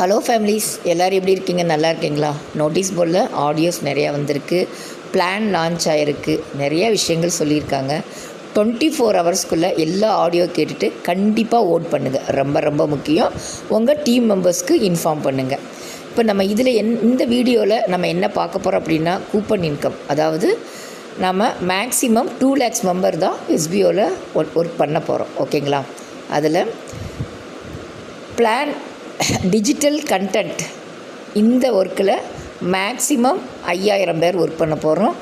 Hello families எல்லோரும் எப்படி இருக்கீங்க? நல்லா இருக்கீங்களா? நோட்டீஸ் போர்டில் ஆடியோஸ் நிறையா வந்திருக்கு. பிளான் லான்ச் ஆகிருக்கு நிறையா விஷயங்கள் சொல்லியிருக்காங்க. டுவெண்ட்டி ஃபோர் ஹவர்ஸ்க்குள்ளே எல்லா ஆடியோ கேட்டுட்டு கண்டிப்பாக ஓட் பண்ணுங்கள் ரொம்ப ரொம்ப முக்கியம். உங்கள் டீம் மெம்பர்ஸ்க்கு இன்ஃபார்ம் பண்ணுங்கள் இப்போ நம்ம இதில் என் இந்த வீடியோவில் நம்ம என்ன பார்க்க போகிறோம் அப்படின்னா கூப்பன் இன்கம் அதாவது நம்ம மேக்ஸிமம் டூ லேக்ஸ் மெம்பர் தான் எஸ்பிஓவில் ஒர்க் ஒர்க் பண்ண போகிறோம் ஓகேங்களா அதில் பிளான் டிஜிட்டல் கண்டென்ட் இந்த ஒர்க்கில் மேக்ஸிமம் ஐயாயிரம் பேர் ஒர்க் பண்ண போகிறோம்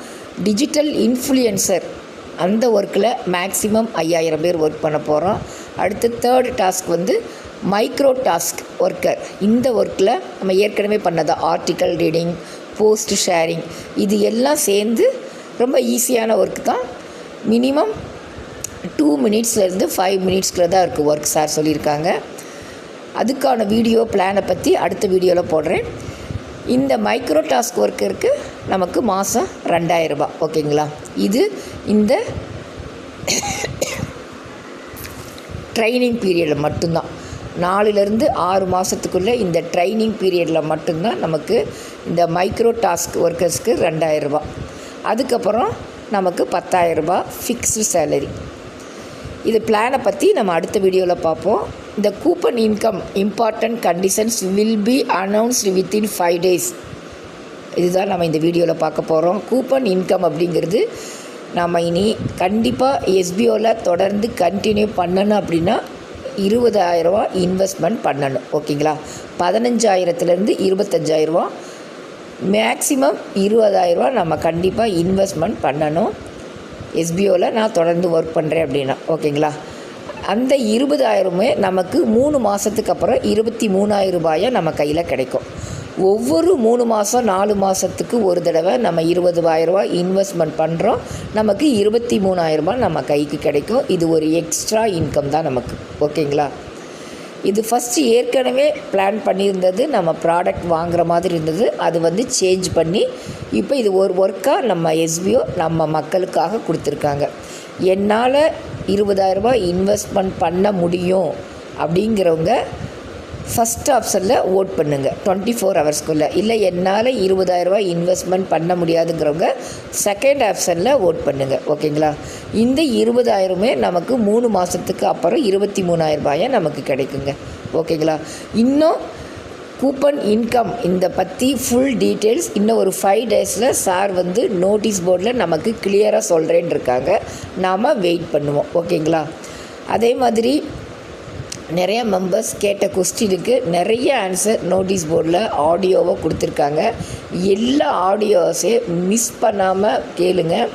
டிஜிட்டல் இன்ஃப்ளூயன்சர் அந்த ஒர்க்கில் மேக்ஸிமம் ஐயாயிரம் பேர் ஒர்க் பண்ண போகிறோம் அடுத்து தேர்ட் டாஸ்க் வந்து மைக்ரோ டாஸ்க் ஒர்க்கர் இந்த ஒர்க்கில் நம்ம ஏற்கனவே பண்ணது ஆர்டிக்கல் ரீடிங் போஸ்ட் ஷேரிங் இது எல்லாம் சேர்ந்து ரொம்ப ஈஸியான ஒர்க் தான். மினிமம் டூ மினிட்ஸ்லேருந்து ஃபைவ் மினிட்ஸ்க்குள்ள தான் இருக்குது ஒர்க் சார் சொல்லியிருக்காங்க. அதுக்கான வீடியோ பிளானை பற்றி அடுத்த வீடியோவில் போடுறேன். இந்த மைக்ரோ டாஸ்க் ஒர்க்கருக்கு நமக்கு மாதம் ரெண்டாயிரரூபா ஓகேங்களா? இது இந்த ட்ரைனிங் பீரியடில் மட்டும்தான். நாலுலேருந்து ஆறு மாதத்துக்குள்ளே இந்த ட்ரைனிங் பீரியடில் மட்டும்தான் நமக்கு இந்த மைக்ரோ டாஸ்க் ஒர்க்கர்ஸ்க்கு ரெண்டாயிரரூபா அதுக்கப்புறம் நமக்கு பத்தாயிரரூபா ஃபிக்ஸ்டு சேலரி இது பிளானை பற்றி நம்ம அடுத்த வீடியோவில் பார்ப்போம். இந்த coupon income important conditions will be announced within five days இதுதான் நம்ம இந்த வீடியோவில் பார்க்க போகிறோம் கூப்பன் இன்கம் அப்படிங்கிறது நம்ம இனி கண்டிப்பாக எஸ்பிஓவில் தொடர்ந்து கண்டினியூ பண்ணணும் அப்படின்னா இருபதாயிரரூவா இன்வெஸ்ட்மெண்ட் பண்ணணும். ஓகேங்களா பதினஞ்சாயிரத்துலேருந்து இருபத்தஞ்சாயிரரூவா மேக்ஸிமம் இருபதாயிரரூவா நம்ம கண்டிப்பாக இன்வெஸ்ட்மெண்ட் பண்ணணும். எஸ்பிஓவில் நான் தொடர்ந்து ஒர்க் பண்ணுறேன் அப்படின்னா. ஓகேங்களா அந்த இருபதாயிரமே நமக்கு மூணு மாதத்துக்கு அப்புறம் இருபத்தி மூணாயிரம் ரூபாயை நம்ம கையில் கிடைக்கும். ஒவ்வொரு மூணு மாதம் நாலு மாதத்துக்கு ஒரு தடவை நம்ம இருபதாயிரரூபா இன்வெஸ்ட்மெண்ட் பண்ணுறோம் நமக்கு இருபத்தி மூணாயிரரூபா நம்ம கைக்கு கிடைக்கும். இது ஒரு எக்ஸ்ட்ரா இன்கம் தான் நமக்கு. ஓகேங்களா? இது ஃபஸ்ட்டு ஏற்கனவே பிளான் பண்ணியிருந்தது. நம்ம ப்ராடக்ட் வாங்குகிற மாதிரி இருந்தது. அது வந்து சேஞ்ச் பண்ணி இப்போ இது ஒரு ஒர்க்காக நம்ம எஸ்பிஓ நம்ம மக்களுக்காக கொடுத்துருக்காங்க. என்னால் இருபதாயிரரூபா இன்வெஸ்ட்மெண்ட் பண்ண முடியும் அப்படிங்கிறவங்க ஃபஸ்ட் ஆப்ஷனில் ஓட் பண்ணுங்கள் டுவெண்ட்டி ஃபோர் ஹவர்ஸ்க்குள்ளே இல்லை என்னால் இருபதாயிரரூபா இன்வெஸ்ட்மெண்ட் பண்ண முடியாதுங்கிறவங்க செகண்ட் ஆப்ஷனில் ஓட் பண்ணுங்கள் ஓகேங்களா? இந்த இருபதாயிரமே நமக்கு மூணு மாதத்துக்கு அப்புறம் இருபத்தி மூணாயிரரூபாயை நமக்கு கிடைக்குங்க. ஓகேங்களா? இன்னும் கூப்பன் இன்கம் இந்த பற்றி ஃபுல் டீட்டெயில்ஸ் இன்னும் ஒரு ஃபைவ் டேஸில் சார் வந்து நோட்டீஸ் போர்டில் நமக்கு கிளியராக சொல்கிறேன்னு இருக்காங்க. நாம் வெயிட் பண்ணுவோம். ஓகேங்களா அதே மாதிரி நிறைய மெம்பர்ஸ் கேட்ட கொஸ்டினுக்கு நிறைய ஆன்சர் நோட்டீஸ் போர்டில் ஆடியோவை கொடுத்துருக்காங்க. எல்லா ஆடியோஸையும் மிஸ் பண்ணாமல் கேளுங்கள்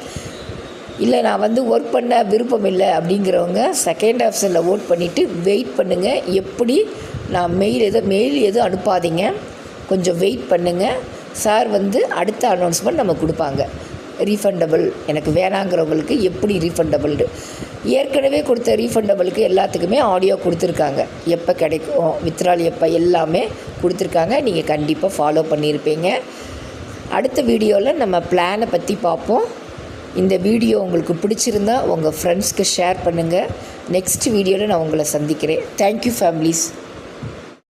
இல்லை நான் வந்து ஒர்க் பண்ண விருப்பம் இல்லை அப்படிங்கிறவங்க செகண்ட் ஆப்ஷனில் ஓட் பண்ணிவிட்டு வெயிட் பண்ணுங்கள் எப்படி? நான் மெயில் எதுவும் மெயில் எதுவும் அனுப்பாதீங்க. கொஞ்சம் வெயிட் பண்ணுங்கள் சார் வந்து அடுத்த அனௌன்ஸ்மெண்ட் நம்ம கொடுப்பாங்க. ரீஃபண்டபிள் எனக்கு வேணாங்கிறவங்களுக்கு எப்படி ரீஃபண்டபிள் ஏற்கனவே கொடுத்த ரீஃபண்டபிளுக்கு எல்லாத்துக்குமே ஆடியோ கொடுத்துருக்காங்க. எப்போ கிடைக்கும்? வித்ரால் எப்போ? எல்லாமே கொடுத்துருக்காங்க. நீங்கள் கண்டிப்பாக ஃபாலோ பண்ணியிருப்பீங்க. அடுத்த வீடியோவில் நம்ம பிளானை பற்றி பார்ப்போம். இந்த வீடியோ உங்களுக்கு பிடிச்சிருந்தா உங்கள் ஃப்ரெண்ட்ஸ்க்கு ஷேர் பண்ணுங்கள் நெக்ஸ்ட் வீடியோவில் நான் உங்களை சந்திக்கிறேன். Thank you families